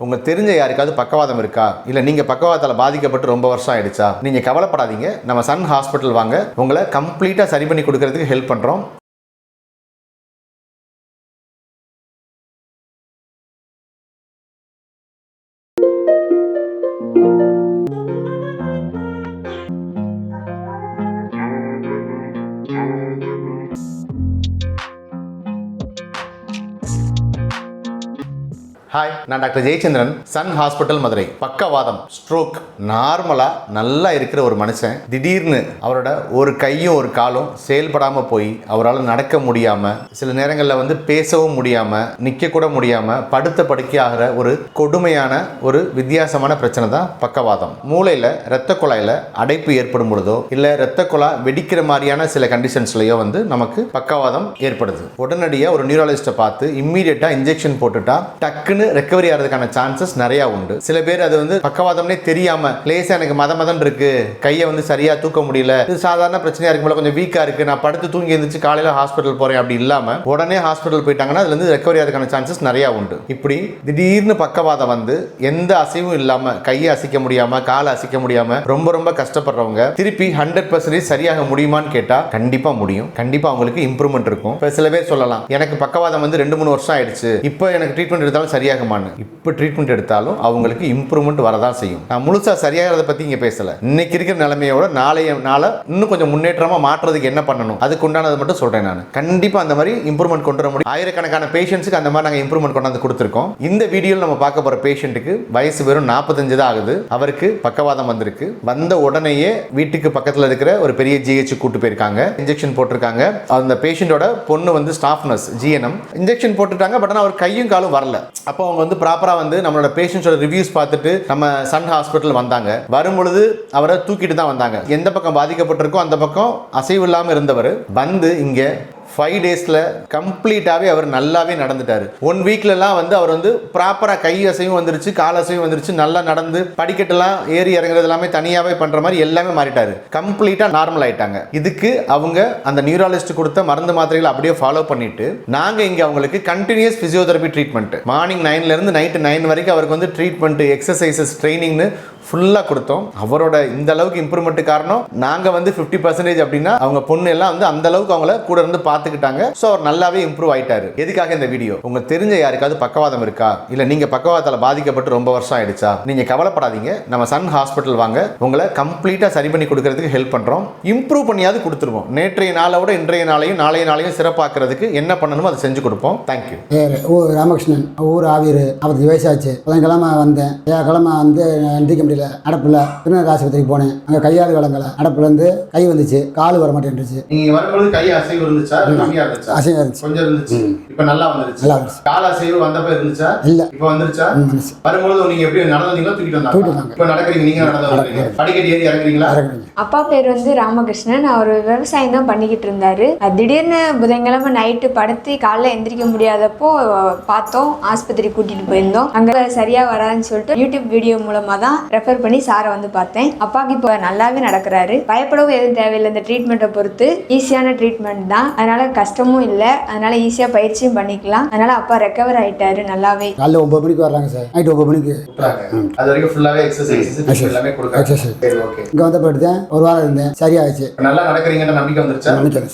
உங்களுக்கு தெரிஞ்ச யாருக்காவது பக்கவாதம் இருக்கா? இல்லை நீங்கள் பக்கவாதத்தால பாதிக்கப்பட்டு ரொம்ப வருஷம் ஆயிடுச்சா? நீங்கள் கவலைப்படாதீங்க. நம்ம சன் ஹாஸ்பிட்டல் வாங்க. உங்களை கம்ப்ளீட்டாக சரி பண்ணி கொடுக்கறதுக்கு ஹெல்ப் பண்றோம். ஹாய் நான் doctor Jayachandran Sun hospital Madurai. பக்கவாதம். ஸ்ட்ரோக் நார்மலாக நல்லா இருக்கிற ஒரு மனுஷன். திடீர்னு அவரோட ஒரு கையும் ஒரு காலும் செயல்படாமல் போய் அவரால் நடக்க முடியாமல் சில நேரங்களில் வந்து பேசவும் முடியாமல் நிற்கக்கூட முடியாமல் படுத்த படுக்கையாகிற ஒரு கொடுமையான ஒரு வித்தியாசமான பிரச்சனை தான் பக்கவாதம். மூளையில் இரத்த குழாயில் அடைப்பு ஏற்படும் பொழுதோ இல்லை இரத்த குழா வெடிக்கிற மாதிரியான சில கண்டிஷன்ஸ்லையோ வந்து நமக்கு பக்கவாதம் ஏற்படுது. உடனடியாக ஒரு நியூராலஜிஸ்ட்டை பார்த்து இம்மீடியட்டாக இன்ஜெக்ஷன் போட்டுட்டா டக்குன்னு ரெக்கவரி ஆகிறதுக்கான சான்சஸ் நிறையா உண்டு. சில பேர் அது வந்து பக்கவாதம்னே தெரியாம லேசாக எனக்கு மத மதம் இருக்கு கையை வந்து சரியா தூக்க முடியல இது சாதாரண பிரச்சனையா இருக்கும்போது கொஞ்சம் வீக்கா இருக்கு நான் படுத்து தூங்கி எழுந்திரிச்சு காலையில் ஹாஸ்பிட்டல் போறேன் அப்படி இல்லாம உடனே ஹாஸ்பிட்டல் போயிட்டாங்கன்னா அதுல இருந்து ரெக்கவரி ஆகிறதுக்கான சான்சஸ் நிறைய உண்டு. இப்படி திடீர்னு பக்கவாதம் வந்து எந்த அசைவும் இல்லாம கையை அசைக்க முடியாம காலை அசைக்க முடியாம ரொம்ப ரொம்ப கஷ்டப்படுறவங்க திருப்பி ஹண்ட்ரட் பர்சன்டேஜ் சரியாக முடியுமான்னு கேட்டா கண்டிப்பா முடியும். கண்டிப்பா அவங்களுக்கு இம்ப்ரூவ்மெண்ட் இருக்கும். இப்போ சில பேர் சொல்லலாம் எனக்கு பக்கவாதம் வந்து ரெண்டு மூணு வருஷம் ஆயிடுச்சு. இப்போ எனக்கு ட்ரீட்மெண்ட் எடுத்தாலும் சரியாகுமான்னு இப்போ ட்ரீட்மெண்ட் எடுத்தாலும் அவங்களுக்கு இம்ப்ரூவ்மெண்ட் வரதான் செய்யும். நான் முழுசா சரியாகிறத பத்தி இங்கே பேசல. இன்னைக்கு இருக்கிற நிலைமையோட நாளைய நாள இன்னும் கொஞ்சம் முன்னேற்றமா மாற்றுறதுக்கு என்ன பண்ணணும்? அதுக்கு உண்டானது மட்டும் சொல்றேன் நான். கண்டிப்பாக அந்த மாதிரி இம்ப்ரூவ்மெண்ட் கொண்டு வர முடியும். ஆயிரக்கணக்கான பேஷண்ட்ஸுக்கு அந்த மாதிரி நாங்கள் இம்ப்ரூவ்மெண்ட் கொண்டாந்து கொடுத்துருக்கோம். இந்த வீடியோவில் நம்ம பார்க்க போற பேஷண்ட்டுக்கு வயசு வெறும் நாற்பத்தஞ்சு தான் ஆகுது. அவருக்கு பக்கவாதம் வந்திருக்கு. வந்த உடனேயே வீட்டுக்கு பக்கத்தில் இருக்கிற ஒரு பெரிய ஜிஹெச் கூட்டு போயிருக்காங்க. இன்ஜெக்ஷன் போட்டிருக்காங்க. அந்த பேஷண்ட்டோட பொண்ணு வந்து ஸ்டாஃப் நர்ஸ் ஜிஎன்எம் இன்ஜெக்ஷன் போட்டுட்டாங்க. பட் ஆனால் அவர் கையும் காலும் வரல. அப்போ அவங்க வந்து ப்ராப்பராக வந்து நம்மளோட பேஷண்ட்ஸோட ரிவ்யூஸ் பார்த்துட்டு நம்ம சன் ஹாஸ்பிட்டல் வந்தாங்க. வரும்பொழுது அவரை தூக்கிட்டு தான் வந்தாங்க. எந்த பக்கம் பாதிக்கப்பட்டிருக்கோ அந்த பக்கம் அசைவு இல்லாமல் இருந்தவர் வந்து இங்கே ஃபைவ் டேஸில் கம்ப்ளீட்டாகவே அவர் நல்லாவே நடந்துட்டார். ஒன் வீக்லலாம் வந்து அவர் வந்து ப்ராப்பராக கை அசையும் வந்துருச்சு கால் அசையும் வந்துருச்சு நல்லா நடந்து படிக்கட்டெல்லாம் ஏறி இறங்குறது எல்லாமே தனியாகவே பண்ணுற மாதிரி எல்லாமே மாறிட்டாரு. கம்ப்ளீட்டாக நார்மல் ஆயிட்டாங்க. இதுக்கு அவங்க அந்த நியூராலஜிஸ்ட் கொடுத்த மருந்து மாத்திரைகளை அப்படியே ஃபாலோ பண்ணிட்டு நாங்கள் இங்கே அவங்களுக்கு கண்டினியூஸ் ஃபிசியோதெரபி ட்ரீட்மெண்ட் மார்னிங் நைன்லேருந்து நைட்டு நைன் வரைக்கும் அவருக்கு வந்து ட்ரீட்மெண்ட் எக்ஸசைசஸ் ட்ரைனிங்னு ஃபுல்லாக கொடுத்தோம். அவரோட இந்த அளவுக்கு இம்ப்ரூவ்மெண்ட் காரணம் நாங்கள் வந்து ஃபிஃப்டி பர்சன்டேஜ் அப்படின்னா அவங்க பொண்ணு எல்லாம் வந்து அந்த அளவுக்கு அவங்கள கூட இருந்து பார்த்துக்கிட்டாங்க. ஸோ அவர் நல்லாவே இம்ப்ரூவ் ஆயிட்டாரு. எதுக்காக இந்த வீடியோ உங்க தெரிஞ்ச யாருக்காவது பக்கவாதம் இருக்கா? இல்லை நீங்கள் பக்கவாதத்தில் பாதிக்கப்பட்டு ரொம்ப வருஷம் ஆயிடுச்சா? நீங்கள் கவலைப்படாதீங்க. நம்ம சன் ஹாஸ்பிட்டல் வாங்க. உங்களை கம்ப்ளீட்டாக சரி பண்ணி கொடுக்கறதுக்கு ஹெல்ப் பண்ணுறோம் இம்ப்ரூவ் பண்ணியாவது கொடுத்துருவோம். நேற்றைய நாளை விட இன்றைய நாளையும் நாளைய நாளையும் சிறப்பாக்குறதுக்கு என்ன பண்ணணுமோ அதை செஞ்சு கொடுப்போம். தேங்க்யூ பேர் ஓ ராமகிருஷ்ணன் ஊர் ஆவீர் அவருக்கு வயசாச்சு. புதன்கிழமை வந்தேன். கிழமை வந்து எந்திரிக்க முடியல. அடப்பில் திருநெல்வேலி ஆஸ்பத்திரிக்கு போனேன். அங்கே கையாறு வளங்கலை. அடப்புலேருந்து கை வந்துச்சு. கால் வர மாட்டேன்ருச்சு நீங்க வரும்பொழுது கை அசைவு இருந்துச்சா? கம்மியா இருந்துச்சா? அசைவம் இருந்துச்சு. கொஞ்சம் இருந்துச்சு. இப்ப நல்லா வந்துருச்சு. நல்லா இருந்துச்சு கால அசைவு வந்தப்ப இருந்துச்சா? இல்லை. இப்ப வந்துருச்சா? வந்துச்சு வரும்பொழுது நீங்க எப்படி நடந்தீங்களோ தூக்கிட்டு தூக்கிட்டு வந்தாங்க. வந்தாங்க. இப்ப நடக்கிறீங்க. நீங்க நடந்து படிக்கட்டு ஏறி இறங்குறீங்களா? இறங்குறீங்க அப்பா பேர் வந்து ராமகிருஷ்ணன். அவர் விவசாயம் தான் பண்ணிக்கிட்டு இருந்தாரு. அது திடீர்னு புதன்கிழமை நைட்டு படுத்து காலைல எந்திரிக்க முடியாதப்போ பார்த்தோம். ஆஸ்பத்திரி கூட்டிட்டு போயிருந்தோம். அங்க சரியா வராதுன்னு சொல்லிட்டு யூடியூப் வீடியோ மூலமா தான் ரெஃபர் பண்ணி சாரை வந்து பார்த்தேன். அப்பாவுக்கு இப்போ நல்லாவே நடக்கிறாரு. பயப்படவும் எதுவும் தேவையில்லை. இந்த ட்ரீட்மெண்ட்டை பொறுத்து ஈஸியான ட்ரீட்மெண்ட் தான். அதனால கஷ்டமும் இல்லை. அதனால ஈஸியா பயிற்சியும் பண்ணிக்கலாம். அதனால அப்பா ரெக்கவர் ஆயிட்டாரு நல்லாவே. காலைல ஒம்பது மணிக்கு வர்றாங்க சார். நைட்டு ஒம்பது மணிக்கு. அது வரைக்கும் ஃபுல்லாவே எக்ஸசைஸ் எல்லாமே கொடுக்குறாங்க. சரி ஓகே இங்கே வந்த போயிட்டு ஒரு வாரம் இருந்தேன். சரியாச்சு நல்லா நடக்கிறீங்கன்ற நம்பிக்கை வந்துருச்சா? நினைக்கிறேன்